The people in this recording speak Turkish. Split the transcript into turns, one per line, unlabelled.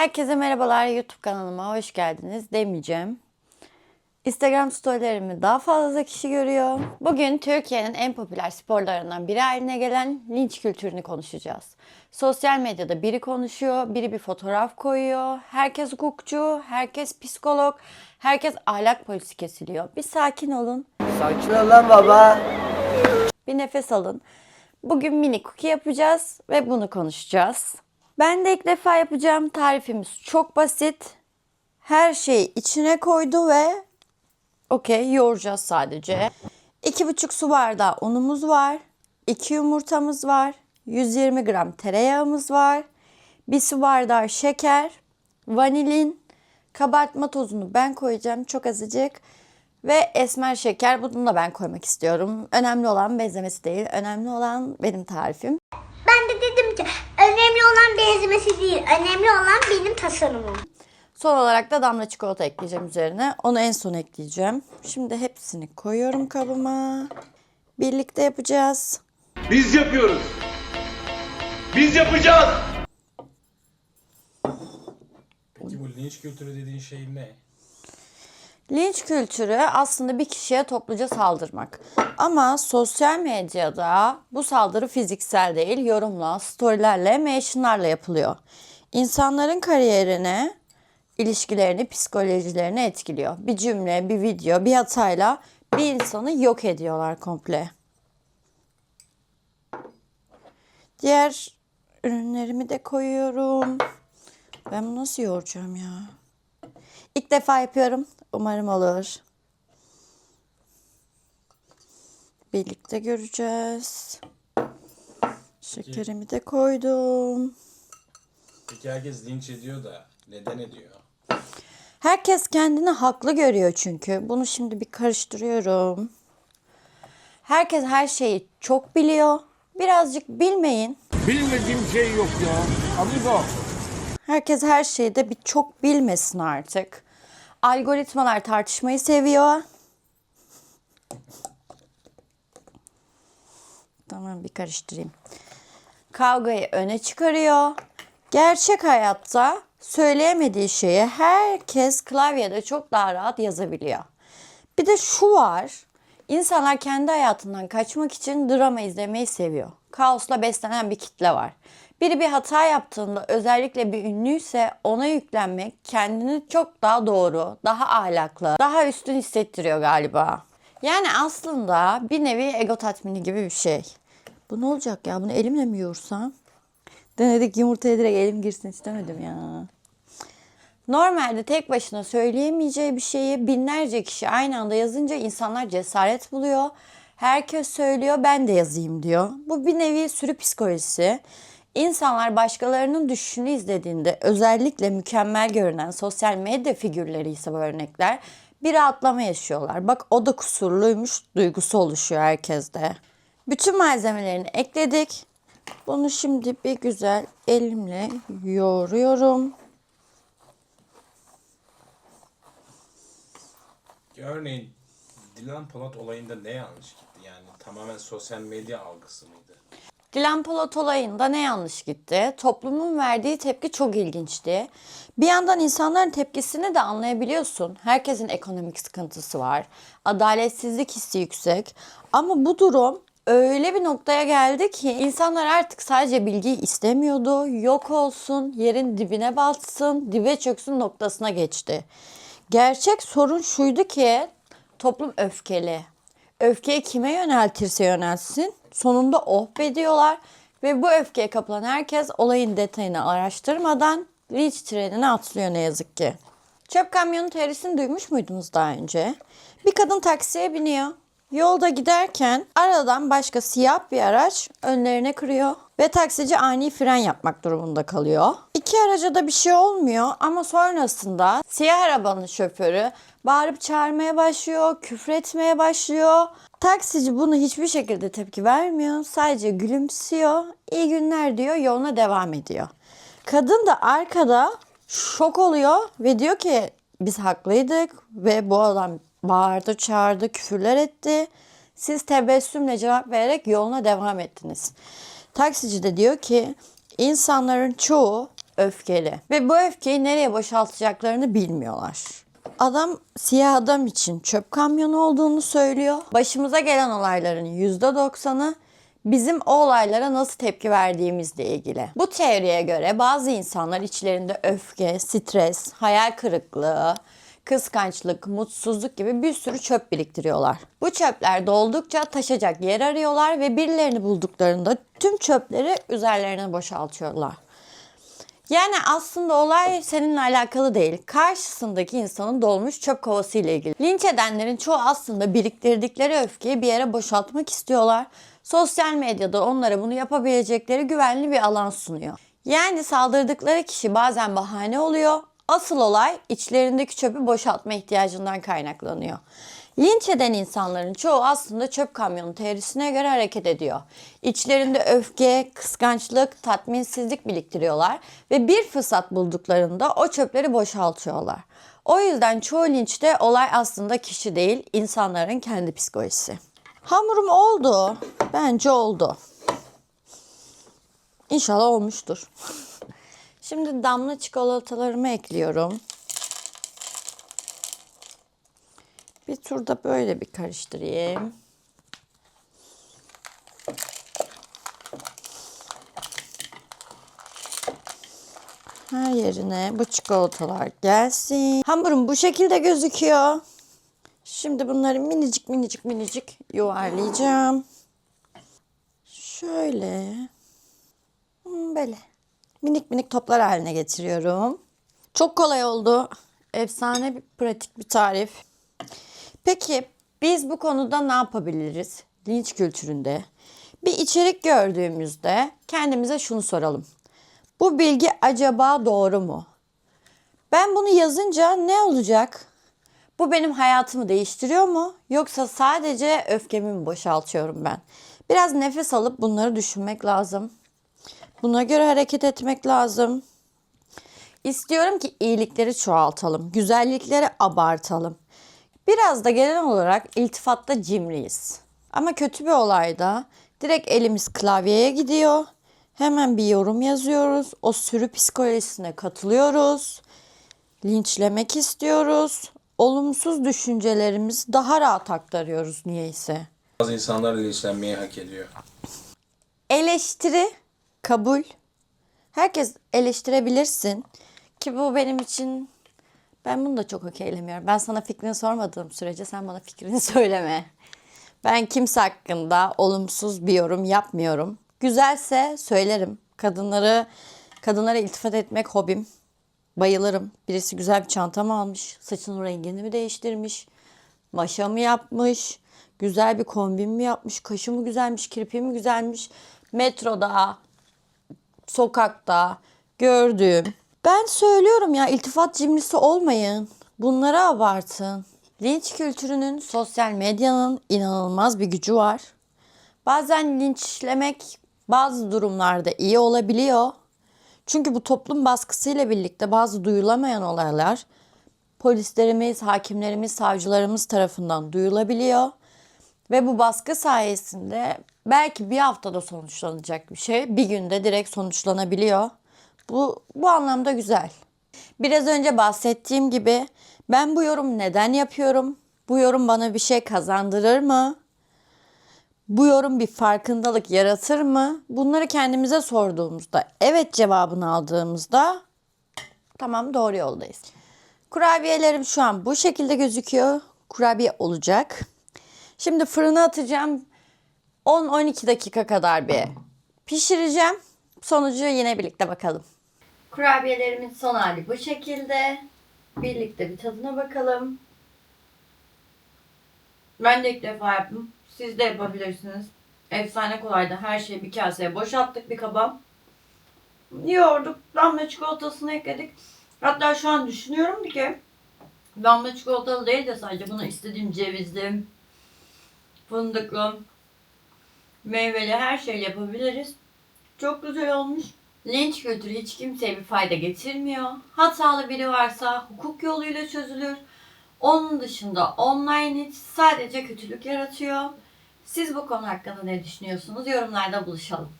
Herkese merhabalar YouTube kanalıma hoş geldiniz demeyeceğim. Instagram storylerimi daha fazla kişi görüyor. Bugün Türkiye'nin en popüler sporlarından biri haline gelen linç kültürünü konuşacağız. Sosyal medyada biri konuşuyor, biri bir fotoğraf koyuyor. Herkes hukukçu, herkes psikolog, herkes ahlak polisi kesiliyor. Bir sakin olun,
Sakin ol lan baba.
bir nefes alın. Bugün mini cookie yapacağız ve bunu konuşacağız. Ben de ilk defa yapacağım. Tarifimiz çok basit. Her şeyi içine koydu ve okey yoğuracağız sadece. 2,5 su bardağı unumuz var. 2 yumurtamız var. 120 gram tereyağımız var. 1 su bardağı şeker, vanilin, kabartma tozunu ben koyacağım çok azıcık. Ve esmer şeker bunu da ben koymak istiyorum. Önemli olan benzemesi değil. Önemli olan benim tarifim.
Ben de dedim ki önemli olan benzemesi değil. Önemli olan benim tasarımım.
Son olarak da damla çikolata ekleyeceğim üzerine. Onu en son ekleyeceğim. Şimdi hepsini koyuyorum kabıma. Birlikte yapacağız.
Biz yapıyoruz. Biz yapacağız.
Peki bu linç kültürü dediğin şey ne?
Linç kültürü aslında bir kişiye topluca saldırmak. Ama sosyal medyada bu saldırı fiziksel değil, yorumla, storylerle, mentionlarla yapılıyor. İnsanların kariyerine, ilişkilerini, psikolojilerini etkiliyor. Bir cümle, bir video, bir hatayla bir insanı yok ediyorlar komple. Diğer ürünlerimi de koyuyorum. Ben bunu nasıl yoğuracağım ya? İlk defa yapıyorum. Umarım olur. Birlikte göreceğiz. Şekerimi de koydum.
Peki herkes linç ediyor da neden ediyor?
Herkes kendini haklı görüyor çünkü. Bunu şimdi bir karıştırıyorum. Herkes her şeyi çok biliyor. Birazcık bilmeyin.
Bilmediğim şey yok ya. Amigo.
Herkes her şeyde bir çok bilmesin artık. Algoritmalar tartışmayı seviyor. Tamam bir karıştırayım. Kavgayı öne çıkarıyor. Gerçek hayatta söyleyemediği şeyi herkes klavyede çok daha rahat yazabiliyor. Bir de şu var. İnsanlar kendi hayatından kaçmak için drama izlemeyi seviyor. Kaosla beslenen bir kitle var. Biri bir hata yaptığında özellikle bir ünlüyse ona yüklenmek kendini çok daha doğru, daha ahlaklı, daha üstün hissettiriyor galiba. Yani aslında bir nevi ego tatmini gibi bir şey. Bu ne olacak ya? Bunu elimle mi yoğursam? Denedik yumurtaya direkt elim girsin istemedim ya. Normalde tek başına söyleyemeyeceği bir şeyi binlerce kişi aynı anda yazınca insanlar cesaret buluyor. Herkes söylüyor ben de yazayım diyor. Bu bir nevi sürü psikolojisi. İnsanlar başkalarının düşüşünü izlediğinde özellikle mükemmel görünen sosyal medya figürleri ise bu örnekler bir rahatlama yaşıyorlar. Bak o da kusurluymuş duygusu oluşuyor herkeste. Bütün malzemelerini ekledik. Bunu şimdi bir güzel elimle yoğuruyorum.
Örneğin Dilan Polat olayında ne yanlış gitti? Yani tamamen sosyal medya algısı mıydı?
Dilan Polat olayında ne yanlış gitti? Toplumun verdiği tepki çok ilginçti. Bir yandan insanların tepkisini de anlayabiliyorsun. Herkesin ekonomik sıkıntısı var. Adaletsizlik hissi yüksek. Ama bu durum öyle bir noktaya geldi ki insanlar artık sadece bilgiyi istemiyordu. Yok olsun, yerin dibine batsın, dibe çöksün noktasına geçti. Gerçek sorun şuydu ki toplum öfkeli. Öfkeyi kime yöneltirse yönelsin sonunda oh be diyorlar ve bu öfkeye kapılan herkes olayın detayını araştırmadan linç trenine atlıyor ne yazık ki. Çöp kamyonu teorisini duymuş muydunuz daha önce? Bir kadın taksiye biniyor. Yolda giderken aradan başka siyah bir araç önlerine kırıyor ve taksici ani fren yapmak durumunda kalıyor. İki araca da bir şey olmuyor ama sonrasında siyah arabanın şoförü bağırıp çağırmaya başlıyor, küfretmeye başlıyor. Taksici bunu hiçbir şekilde tepki vermiyor. Sadece gülümsüyor. İyi günler diyor, yoluna devam ediyor. Kadın da arkada şok oluyor ve diyor ki biz haklıydık ve bu adam bağırdı, çağırdı, küfürler etti. Siz tebessümle cevap vererek yoluna devam ettiniz. Taksici de diyor ki insanların çoğu öfkeli ve bu öfkeyi nereye boşaltacaklarını bilmiyorlar. Adam siyah adam için çöp kamyonu olduğunu söylüyor. Başımıza gelen olayların %90'ı bizim o olaylara nasıl tepki verdiğimizle ilgili. Bu teoriye göre bazı insanlar içlerinde öfke, stres, hayal kırıklığı, kıskançlık, mutsuzluk gibi bir sürü çöp biriktiriyorlar. Bu çöpler doldukça taşacak yer arıyorlar ve birilerini bulduklarında tüm çöpleri üzerlerine boşaltıyorlar. Yani aslında olay seninle alakalı değil. Karşısındaki insanın dolmuş çöp kovası ile ilgili. Linç edenlerin çoğu aslında biriktirdikleri öfkeyi bir yere boşaltmak istiyorlar. Sosyal medyada onlara bunu yapabilecekleri güvenli bir alan sunuyor. Yani saldırdıkları kişi bazen bahane oluyor. Asıl olay içlerindeki çöpü boşaltma ihtiyacından kaynaklanıyor. Linç eden insanların çoğu aslında çöp kamyonu teorisine göre hareket ediyor. İçlerinde öfke, kıskançlık, tatminsizlik biriktiriyorlar ve bir fırsat bulduklarında o çöpleri boşaltıyorlar. O yüzden çoğu linçte olay aslında kişi değil, insanların kendi psikolojisi. Hamurum oldu. Bence oldu. İnşallah olmuştur. Şimdi damla çikolatalarımı ekliyorum. Bir turda böyle bir karıştırayım. Her yerine bu çikolatalar gelsin. Hamurum bu şekilde gözüküyor. Şimdi bunları minicik minicik minicik yuvarlayacağım. Şöyle. Hmm, Böyle. Minik minik toplar haline getiriyorum. Çok kolay oldu. Efsane bir pratik bir tarif. Peki biz bu konuda ne yapabiliriz? Linç kültüründe. Bir içerik gördüğümüzde kendimize şunu soralım. Bu bilgi acaba doğru mu? Ben bunu yazınca ne olacak? Bu benim hayatımı değiştiriyor mu? Yoksa sadece öfkemi mi boşaltıyorum ben? Biraz nefes alıp bunları düşünmek lazım. Buna göre hareket etmek lazım. İstiyorum ki iyilikleri çoğaltalım, güzellikleri abartalım. Biraz da genel olarak iltifatta cimriyiz. Ama kötü bir olayda direkt elimiz klavyeye gidiyor. Hemen bir yorum yazıyoruz. O sürü psikolojisine katılıyoruz. Linçlemek istiyoruz. Olumsuz düşüncelerimizi daha rahat aktarıyoruz niyeyse.
Bazı insanlar linçlenmeyi hak ediyor.
Eleştiri, kabul. Herkes eleştirebilirsin. Ki bu benim için ben bunu da çok okeylemiyorum. Ben sana fikrini sormadığım sürece sen bana fikrini söyleme. Ben kimse hakkında olumsuz bir yorum yapmıyorum. Güzelse söylerim. Kadınları kadınlara iltifat etmek hobim. Bayılırım. Birisi güzel bir çantamı almış. Saçının rengini mi değiştirmiş? Maşa mı yapmış? Güzel bir kombin mi yapmış? Kaşı mı güzelmiş? Kirpi mi güzelmiş? Metroda, sokakta gördüğüm. Ben söylüyorum ya iltifat cimrisi olmayın. Bunları abartın. Linç kültürünün sosyal medyanın inanılmaz bir gücü var. Bazen linçlemek bazı durumlarda iyi olabiliyor. Çünkü bu toplum baskısıyla birlikte bazı duyulamayan olaylar polislerimiz, hakimlerimiz, savcılarımız tarafından duyulabiliyor. Ve bu baskı sayesinde belki bir haftada sonuçlanacak bir şey bir günde direkt sonuçlanabiliyor. Bu, bu anlamda güzel. Biraz önce bahsettiğim gibi ben bu yorum neden yapıyorum? Bu yorum bana bir şey kazandırır mı? Bu yorum bir farkındalık yaratır mı? Bunları kendimize sorduğumuzda, evet cevabını aldığımızda tamam doğru yoldayız. Kurabiyelerim şu an bu şekilde gözüküyor. Kurabiye olacak. Şimdi fırına atacağım. 10-12 dakika kadar bir pişireceğim. Sonucu yine birlikte bakalım. Kurabiyelerimin son hali bu şekilde. Birlikte bir tadına bakalım. Ben de ilk defa yaptım. Siz de yapabilirsiniz. Efsane kolaydı. Her şeyi bir kaseye boşalttık bir kaba. Yoğurduk. Damla çikolatasını ekledik. Hatta şu an düşünüyorum ki damla çikolatalı değil de sadece bunu istediğim cevizli, fındıklı, meyveli her şeyle yapabiliriz. Çok güzel olmuş. Linç kültürü hiç kimseye bir fayda getirmiyor. Hatalı biri varsa hukuk yoluyla çözülür. Onun dışında online hiç sadece kötülük yaratıyor. Siz bu konu hakkında ne düşünüyorsunuz? Yorumlarda buluşalım.